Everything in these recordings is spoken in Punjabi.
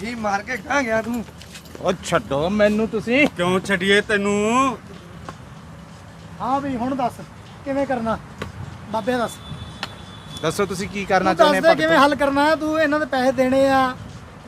ਠੱਗੀ ਮਾਰ ਕੇ ਕਹਾਂ ਗਿਆ ਤੂੰ। ਉਹ ਛੱਡੋ ਮੈਨੂੰ ਤੁਸੀਂ। ਕਿਉਂ ਛੱਡੀਏ ਤੈਨੂੰ? ਹਾਂ ਵੀ ਹੁਣ ਦੱਸ ਕਿਵੇਂ ਕਰਨਾ? ਬਾਬੇ ਦੱਸ। ਦੱਸੋ ਤੁਸੀਂ ਕੀ ਕਰਨਾ ਤੂੰ ਦੱਸ ਚਾਹੁੰਦੇ ਦੇ ਕਿਵੇਂ ਹੱਲ ਕਰਨਾ ਹੈ? ਤੂੰ ਇਹਨਾਂ ਦੇ ਪੈਸੇ ਦੇਣੇ ਆ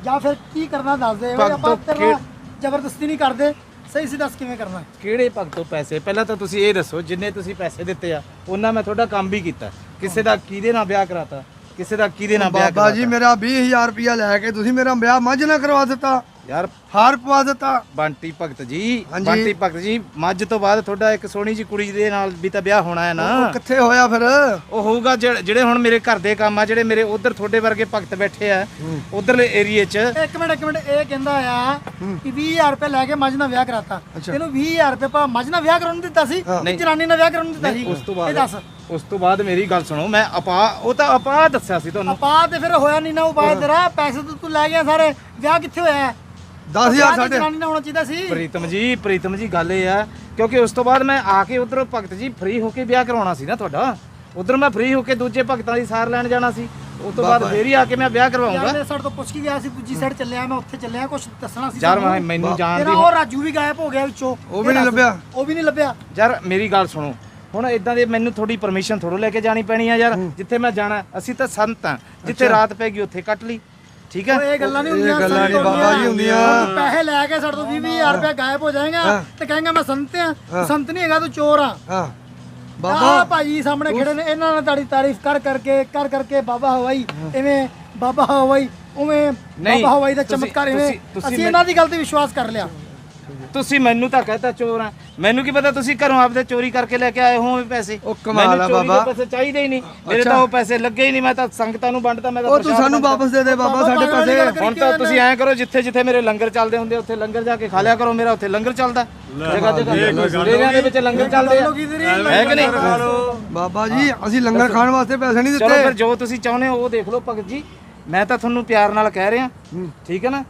ਜਾਂ ਫਿਰ ਕੀ ਕਰਨਾ ਦੱਸ ਦੇ। ਓਏ, ਆਪਾਂ ਤੇਰੇ ਨਾਲ ਜ਼ਬਰਦਸਤੀ ਨਹੀਂ ਕਰਦੇ। ਸਹੀ ਸੀ ਦੱਸ ਕਿਵੇਂ ਕਰਨਾ? ਕਿਹੜੇ ਭਗਤੋ ਪੈਸੇ? ਪਹਿਲਾਂ ਤਾਂ ਤੁਸੀਂ ਇਹ ਦੱਸੋ ਜਿੰਨੇ ਤੁਸੀਂ ਪੈਸੇ ਦਿੱਤੇ ਆ ਉਹਨਾਂ ਮੈਂ ਤੁਹਾਡਾ ਕੰਮ ਵੀ ਕੀਤਾ। ਕਿਸੇ ਦਾ ਕਿਹਦੇ ਨਾਲ ਵਿਆਹ ਕਰਾਤਾ? ਕਿਸੇ ਦਾ ਕਿਹਦੇ ਨਾਲ ਵਿਆਹ ਬਾਬਾ ਜੀ ਕਰਾਤਾ ਮੇਰਾ 20000 ਰੁਪਇਆ ਲੈ ਕੇ ਤੁਸੀਂ ਮੇਰਾ ਵਿਆਹ ਮੱਝ ਨਾਲ ਕਰਵਾ ਦਿੱਤਾ। ਯਾਰ ਹਾਰ ਪਵਾ ਦਿੱਤਾ। ਬੰਟੀ ਭਗਤ ਜੀ ਹਾਂਜੀ। ਬੰਟੀ ਭਗਤ ਜੀ ਮੱਝ ਤੋਂ ਬਾਅਦ ਤੁਹਾਡਾ ਇੱਕ ਸੋਹਣੀ ਜੀ ਕੁੜੀ ਦੇ ਨਾਲ ਵੀ ਤਾਂ ਵਿਆਹ ਹੋਣਾ ਹੈ ਨਾ। ਉਹ ਕਿੱਥੇ ਹੋਇਆ ਫਿਰ? ਉਹ ਹੋਊਗਾ ਜਿਹੜੇ ਜਿਹੜੇ ਹੁਣ ਮੇਰੇ ਘਰ ਦੇ ਕੰਮ ਆ ਜਿਹੜੇ ਮੇਰੇ ਉਧਰ ਤੁਹਾਡੇ ਵਰਗੇ ਭਗਤ ਬੈਠੇ ਆ ਉਧਰਲੇ ਏਰੀਏ 'ਚ। ਇੱਕ ਮਿੰਟ ਇੱਕ ਮਿੰਟ ਇਹ ਕਹਿੰਦਾ ਆ ਕਿ 20000 ਰੁਪਏ ਲੈ ਕੇ ਮੱਝ ਨਾਲ ਵਿਆਹ ਕਰਾਤਾ। ਇਹਨੂੰ 20000 ਰੁਪਏ ਪਾ ਮੱਝ ਨਾਲ ਵਿਆਹ ਕਰਾਉਣ ਨੂੰ ਦਿੱਤਾ ਸੀ ਕਿ ਜਨਾਨੀ ਨਾਲ ਵਿਆਹ ਕਰਾਉਣ ਨੂੰ ਦਿੱਤਾ ਸੀ। ਉਸ ਤੋਂ ਇਹ ਦੱਸ। ਬਾਅਦ ਉਸ ਤੋਂ ਬਾਅਦ ਮੇਰੀ ਗੱਲ ਸੁਣੋ ਮੈਂ ਆਪਾ ਉਹ ਤਾਂ ਆਪਾ ਦੱਸਿਆ ਸੀ ਤੁਹਾਨੂੰ। ਆਪਾ ਤੇ ਫਿਰ ਹੋਇਆ ਨਹੀਂ ਨਾ ਉਪਾਏ ਤੇਰਾ ਪੈਸੇ ਤਾਂ ਤੂੰ ਲੈ ਗਿਆ ਸਾਰੇ। ਵਿਆਹ ਕਿੱਥੇ ਹੋਇਆ? ਹੈ 10000 ਵਿਆਹ ਤਾਂ ਸਾਡੇ। ਜਨਾਨੀ ਨਾਲ ਹੋਣਾ ਚਾਹੀਦਾ ਸੀ। ਪ੍ਰੀਤਮ ਜੀ ਪ੍ਰੀਤਮ ਜੀ ਗੱਲ ਇਹ ਆ ਕਿਉਂਕਿ ਉਸ ਤੋਂ ਬਾਅਦ ਮੈਂ ਆ ਕੇ ਉਧਰ ਭਗਤ ਜੀ ਫ੍ਰੀ ਹੋ ਕੇ ਵਿਆਹ ਕਰਾਉਣਾ ਸੀ ਨਾ ਤੁਹਾਡਾ। ਉਧਰ ਮੈਂ ਫ੍ਰੀ ਹੋ ਕੇ ਦੂਜੇ ਭਗਤਾਂ ਦੀ ਸਾਰ ਲੈਣ ਜਾਣਾ ਸੀ। ਉਸ ਤੋਂ ਬਾਅਦ ਫੇਰ ਹੀ ਆ ਕੇ ਮੈਂ ਵਿਆਹ ਕਰਵਾਉਂਗਾ। ਯਾਰ ਸਾਡੇ ਤੋਂ ਪੁੱਛ ਕੇ ਗਿਆ ਸੀ ਦੂਜੀ ਸਾਈਡ ਚੱਲਿਆ ਮੈਂ ਉੱਥੇ ਚੱਲਿਆ ਕੁਝ ਦੱਸਣਾ ਸੀ ਯਾਰ ਮੈਨੂੰ ਜਾਣ ਤੇਰਾ ਦੀ ਉਹ ਰਾਜੂ ਵੀ ਗਾਇਬ ਹੋ ਗਿਆ ਵਿੱਚੋਂ। ਉਹ ਵੀ ਨਹੀਂ। ਲੱਭਿਆ। ਉਹ ਵੀ ਨਹੀਂ ਲੱਭਿਆ। ਯਾਰ ਮੇਰੀ ਗੱਲ ਸੁਣੋ। ਹੁਣ ਇਦਾਂ ਦੇ ਮੈਨੂੰ ਥੋੜੀ ਪਰਮਿਸ਼ਨ ਥੋੜੋ ਲੈ ਕੇ ਜਾਣੀ ਪੈਣੀ ਆ ਯਾਰ ਜਿੱਥੇ ਮੈਂ ਜਾਣਾ ਅਸੀਂ ਤਾਂ ਸੰਤ ਆ ਜਿੱਥੇ ਰਾਤ ਪੈ ਗਈ ਉੱਥੇ ਕੱਟ ਲਈ ਠੀਕ ਉਹ ਹੈ ਇਹ ਗੱਲਾਂ ਨਹੀਂ ਇਹ ਹੁੰਦੀਆਂ ਗੱਲਾਂ ਸੰਤ ਨਹੀਂ ਬਾਬਾ ਜੀ ਹੁੰਦੀਆਂ। ਪੈਸੇ ਲੈ ਕੇ ਸਾਡੇ ਤੋਂ 20000 ਰੁਪਏ ਗਾਇਬ ਹੋ ਜਾਏਗਾ ਤੇ ਕਹੇਗਾ ਮੈਂ ਸੰਤ ਆ ਸੰਤ ਨਹੀਂ ਹੈਗਾ ਤੂੰ ਚੋਰ ਆ। ਹਾਂ। ਬਾਬਾ। ਭਾਜੀ ਸਾਹਮਣੇ ਖੜੇ ਨੇ ਇਹਨਾਂ ਨੇ ਤੁਹਾਡੀ ਤਾਰੀਫ ਕਰ ਕਰਕੇ ਕਰ ਕਰਕੇ ਬਾਬਾ ਹਵਾਈ ਇਵੇਂ ਬਾਬਾ ਹਵਾਈ ਉਵੇਂ ਬਾਬਾ ਹਵਾਈ ਦਾ ਚਮਤਕਾਰ ਤੁਸੀਂ ਅਸੀਂ ਇਹਨਾਂ ਦੀ ਗੱਲ ਤੇ ਵਿਸ਼ਵਾਸ ਕਰ ਲਿਆ। ਤੁਸੀਂ ਮੈਨੂੰ ਤਾਂ ਕਹਤਾ ਚੋਰ ਆ। ਮੈਨੂੰ ਕੀ ਪਤਾ ਤੁਸੀਂ ਘਰੋਂ ਆਪਦੇ ਚੋਰੀ ਕਰਕੇ ਲੈ ਕੇ ਆਏ ਹੋ ਪੈਸੇ? ਉਹ ਕਮਾਲ ਮੈਨੂੰ ਆ ਬਾਬਾ। ਪੈਸੇ ਚਾਹੀਦੇ ਹੀ ਨਹੀਂ। ਮੇਰੇ ਤਾਂ ਉਹ ਪੈਸੇ ਲੱਗੇ ਹੀ ਨਹੀਂ ਮੈਂ ਤਾਂ ਸੰਗਤਾਂ ਨੂੰ ਵੰਡਤਾ ਮੈਂ ਤਾਂ ਉਹ ਤੂੰ ਪ੍ਰਸ਼ਾਦ ਸਾਨੂੰ। ਵਾਪਸ ਦੇ ਦੇ ਬਾਬਾ ਸਾਡੇ ਪੈਸੇ ਹੁਣ ਤਾਂ ਤੁਸੀਂ ਐਂ ਕਰੋ ਜਿੱਥੇ ਜਿੱਥੇ ਮੇਰੇ ਲੰਗਰ ਚੱਲਦੇ ਹੁੰਦੇ ਉੱਥੇ ਲੰਗਰ ਜਾ ਕੇ ਖਾ ਲਿਆ ਕਰੋ। ਮੇਰਾ ਉੱਥੇ ਲੰਗਰ ਚੱਲਦਾ। ਜਗ੍ਹਾ ਜਗ੍ਹਾ ਡੇਰਿਆਂ ਦੇ ਵਿੱਚ ਲੰਗਰ ਚੱਲਦੇ ਆ। ਹੈ ਕਿ ਨਹੀਂ? ਬਾਬਾ ਜੀ ਅਸੀਂ ਲੰਗਰ ਖਾਣ ਵਾਸਤੇ ਪੈਸੇ ਨਹੀਂ ਚਲੋ ਫਿਰ ਦਿੱਤੇ ਜੋ ਤੁਸੀਂ ਚਾਹੁੰਦੇ ਹੋ ਉਹ ਦੇਖ ਲਓ ਭਗਤ ਜੀ। ਮੈਂ ਤਾਂ ਤੁਹਾਨੂੰ ਪਿਆਰ ਨਾਲ ਕਹਿ ਰਿਹਾ। ਠੀਕ ਹੈ ਨਾ?